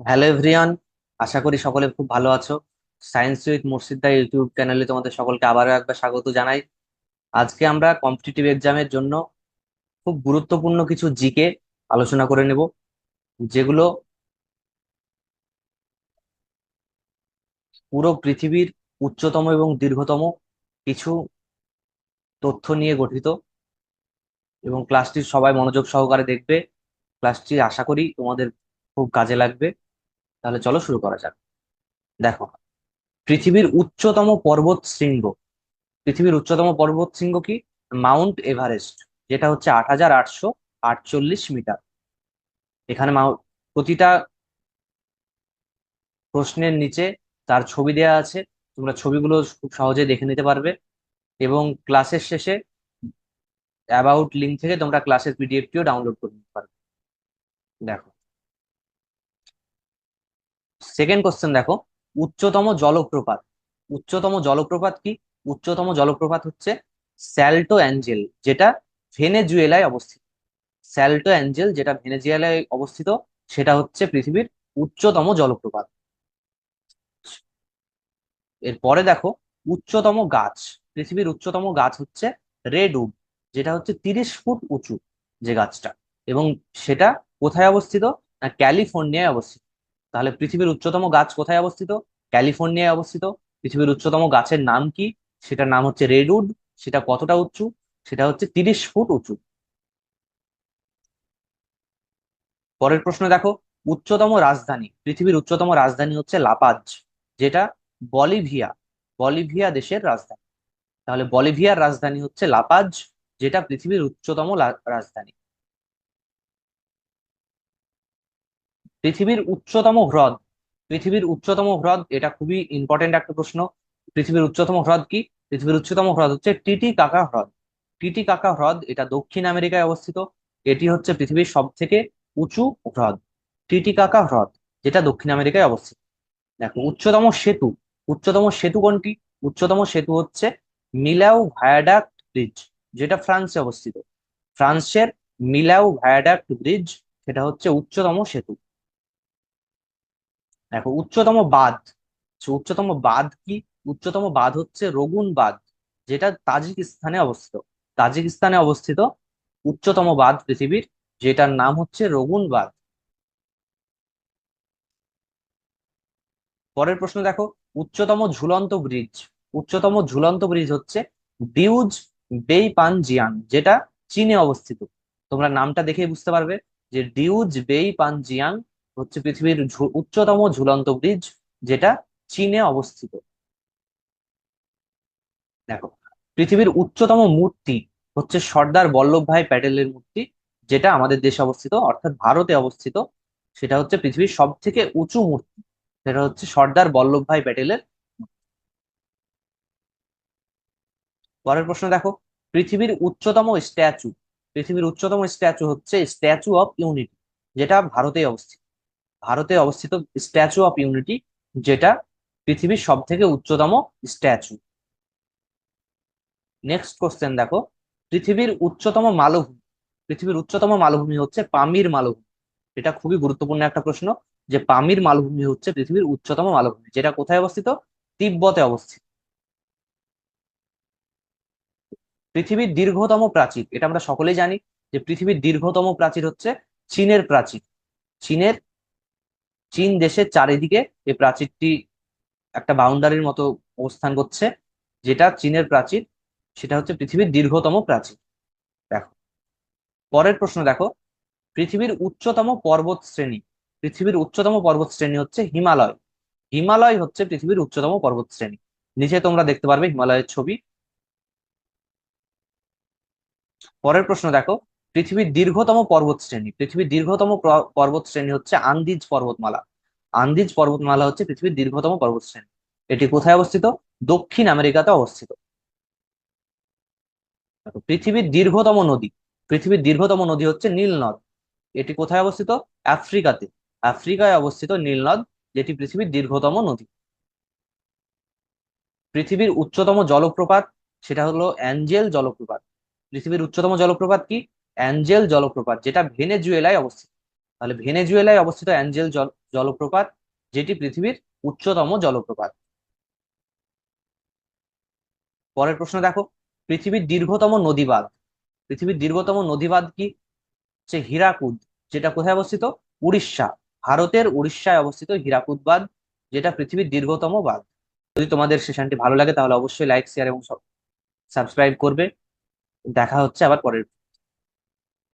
Hello everyone আশা করি সকলে খুব ভালো আছো। সায়েন্স উইথ মুর্শিদা ইউটিউব চ্যানেলে তোমাদের সকলকে আবারও একবার স্বাগত জানাই। আজকে আমরা কম্পিটিটিভ এক্সামের জন্য খুব গুরুত্বপূর্ণ কিছু জিকে আলোচনা করে নেব, যেগুলো পুরো পৃথিবীর উচ্চতম এবং দীর্ঘতম কিছু তথ্য নিয়ে গঠিত এবং ক্লাসটি সবাই মনোযোগ সহকারে দেখবে। ক্লাসটি আশা করি তোমাদের খুব কাজে লাগবে। তাহলে চলো শুরু করা যাক। দেখো, পৃথিবীর উচ্চতম পর্বত শৃঙ্গ। পৃথিবীর উচ্চতম পর্বত শৃঙ্গ কি? মাউন্ট এভারেস্ট, যেটা হচ্ছে আট হাজার আটশো আটচল্লিশ মিটার। এখানে প্রতিটা প্রশ্নের নিচে তার ছবি দেওয়া আছে। তোমরা ছবিগুলো খুব সহজে দেখে নিতে পারবে। এবং ক্লাসের শেষে অ্যাবাউট লিঙ্ক থেকে তোমরা ক্লাসের পিডিএফটিও ডাউনলোড করে নিতে পারবে। দেখো সেকেন্ড কোশ্চেন দেখো, উচ্চতম জলপ্রপাত। উচ্চতম জলপ্রপাত কি? উচ্চতম জলপ্রপাত হচ্ছে স্যাল্টো অ্যাঞ্জেল, যেটা ভেনেজুয়েলায় অবস্থিত। স্যাল্টো অ্যাঞ্জেল যেটা ভেনেজুয়েলায় অবস্থিত, সেটা হচ্ছে পৃথিবীর উচ্চতম জলপ্রপাত। এরপরে দেখো, উচ্চতম গাছ। পৃথিবীর উচ্চতম গাছ হচ্ছে রেডউড যেটা হচ্ছে তিরিশ ফুট উঁচু যে গাছটা। এবং সেটা কোথায় অবস্থিত? না, ক্যালিফোর্নিয়ায় অবস্থিত। তাহলে পৃথিবীর উচ্চতম গাছ কোথায় অবস্থিত? ক্যালিফোর্নিয়ায় অবস্থিত। পৃথিবীর উচ্চতম গাছের নাম কি? সেটার নাম হচ্ছে রেডউড। সেটা কতটা উঁচু? সেটা হচ্ছে তিরিশ ফুট উঁচু। পরের প্রশ্ন দেখো। উচ্চতম রাজধানী। পৃথিবীর উচ্চতম রাজধানী হচ্ছে লাপাজ, যেটা বলিভিয়া বলিভিয়া দেশের রাজধানী। তাহলে বলিভিয়ার রাজধানী হচ্ছে লাপাজ, যেটা পৃথিবীর উচ্চতম রাজধানী। পৃথিবীর উচ্চতম হ্রদ। পৃথিবীর উচ্চতম হ্রদ, এটা খুবই ইম্পর্টেন্ট একটা প্রশ্ন। পৃথিবীর উচ্চতম হ্রদ কি? পৃথিবীর উচ্চতম হ্রদ হচ্ছে টিটি কাকা হ্রদ। টিটি কাকা হ্রদ, এটা দক্ষিণ আমেরিকায় অবস্থিত। এটি হচ্ছে পৃথিবীর সব থেকে উঁচু হ্রদ। টিটি কাকা হ্রদ, যেটা দক্ষিণ আমেরিকায় অবস্থিত। দেখো, উচ্চতম সেতু। উচ্চতম সেতু কোনটি? উচ্চতম সেতু হচ্ছে মিলাউ ভায়াডাক্ট ব্রিজ, যেটা ফ্রান্সে অবস্থিত। ফ্রান্সের মিলাউ ভায়াডাক্ট ব্রিজ, সেটা হচ্ছে উচ্চতম সেতু। দেখো, উচ্চতম বাঁধ উচ্চতম বাঁধ কি? উচ্চতম বাঁধ হচ্ছে রগুন বাঁধ যেটা তাজিকিস্তানে অবস্থিত। তাজিকিস্তানে অবস্থিত উচ্চতম বাঁধ পৃথিবীর, যেটার নাম হচ্ছে রগুন বাঁধ পরের প্রশ্ন দেখো, উচ্চতম ঝুলন্ত ব্রিজ, উচ্চতম ঝুলন্ত ব্রিজ হচ্ছে ডিউজ বেইপানজিয়াং, যেটা চীনে অবস্থিত। তোমরা নামটা দেখে বুঝতে পারবে যে ডিউজ বেইপানজিয়াং হচ্ছে পৃথিবীর উচ্চতম ঝুলন্ত ব্রিজ যেটা চীনে অবস্থিত। দেখো, পৃথিবীর উচ্চতম মূর্তি হচ্ছে সর্দার বল্লভ ভাই প্যাটেলের মূর্তি, যেটা আমাদের দেশে অবস্থিত, অর্থাৎ ভারতে অবস্থিত। সেটা হচ্ছে পৃথিবীর সব থেকে উঁচু মূর্তি, সেটা হচ্ছে সর্দার বল্লভ ভাই প্যাটেলের পরের প্রশ্ন দেখো, পৃথিবীর উচ্চতম স্ট্যাচু, পৃথিবীর উচ্চতম স্ট্যাচু হচ্ছে স্ট্যাচু অফ ইউনিটি, যেটা ভারতে অবস্থিত। ভারতে অবস্থিত স্ট্যাচু অফ ইউনিটি যেটা পৃথিবীর সব থেকে উচ্চতম স্ট্যাচু নেক্সট কোশ্চেন দেখো। পৃথিবীর উচ্চতম মালভূমি, পৃথিবীর উচ্চতম মালভূমি হচ্ছে পামির মালভূমি। এটা খুবই গুরুত্বপূর্ণ একটা প্রশ্ন যে পামির মালভূমি হচ্ছে পৃথিবীর উচ্চতম মালভূমি, যেটা কোথায় অবস্থিত? তিব্বতে অবস্থিত। পৃথিবীর দীর্ঘতম প্রাচীর, এটা আমরা সকলেই জানি যে পৃথিবীর দীর্ঘতম প্রাচীর হচ্ছে চীনের প্রাচীর। চীনের চীন দেশের চারিদিকে এই প্রাচীরটি একটা বাউন্ডারির মতো অবস্থান করছে, যেটা চীনের প্রাচীর, সেটা হচ্ছে পৃথিবীর দীর্ঘতম প্রাচীর। দেখো, পরের প্রশ্ন দেখো, পৃথিবীর উচ্চতম পর্বত শ্রেণি, পৃথিবীর উচ্চতম পর্বত শ্রেণি হচ্ছে হিমালয়। হিমালয় হচ্ছে পৃথিবীর উচ্চতম পর্বত শ্রেণি। নিচে তোমরা দেখতে পারবে হিমালয়ের ছবি। পরের প্রশ্ন দেখো, পৃথিবীর দীর্ঘতম পর্বত শ্রেণি, পৃথিবীর দীর্ঘতম প্র- পর্বত শ্রেণি হচ্ছে আন্দিজ পর্বতমালা। আন্দিজ পর্বতমালা হচ্ছে পৃথিবীর দীর্ঘতম পর্বত শ্রেণি এটি কোথায় অবস্থিত? দক্ষিণ আমেরিকাতে অবস্থিত। পৃথিবীর দীর্ঘতম নদী। পৃথিবীর দীর্ঘতম নদী হচ্ছে নীল নদ। এটি কোথায় অবস্থিত? আফ্রিকাতে। আফ্রিকায় অবস্থিত নীল নদ, যেটি পৃথিবীর দীর্ঘতম নদী। পৃথিবীর উচ্চতম জলপ্রপাত, সেটা হলো অ্যাঞ্জেল জলপ্রপাত। পৃথিবীর উচ্চতম জলপ্রপাত কি? অ্যাঞ্জেল জলপ্রপাত, যেটা ভেনেজুয়েলায় অবস্থিত। তাহলে ভেনেজুয়েলায় অবস্থিত অ্যাঞ্জেল জল, জলপ্রপাত, যেটি পৃথিবীর উচ্চতম জলপ্রপাত। পরের প্রশ্ন দেখো, পৃথিবীর দীর্ঘতম নদীবাঁধ। পৃথিবীর দীর্ঘতম নদীবাঁধ কি? হচ্ছে হীরাকুদ, যেটা কোথায় অবস্থিত? উড়িষ্যা। ভারতের উড়িষ্যায় অবস্থিত হীরাকুদ বাঁধ যেটা পৃথিবীর দীর্ঘতম বাঁধ। যদি তোমাদের সেশনটি ভালো লাগে, তাহলে অবশ্যই লাইক শেয়ার এবং সাবস্ক্রাইব করবে। দেখা হচ্ছে আবার পরের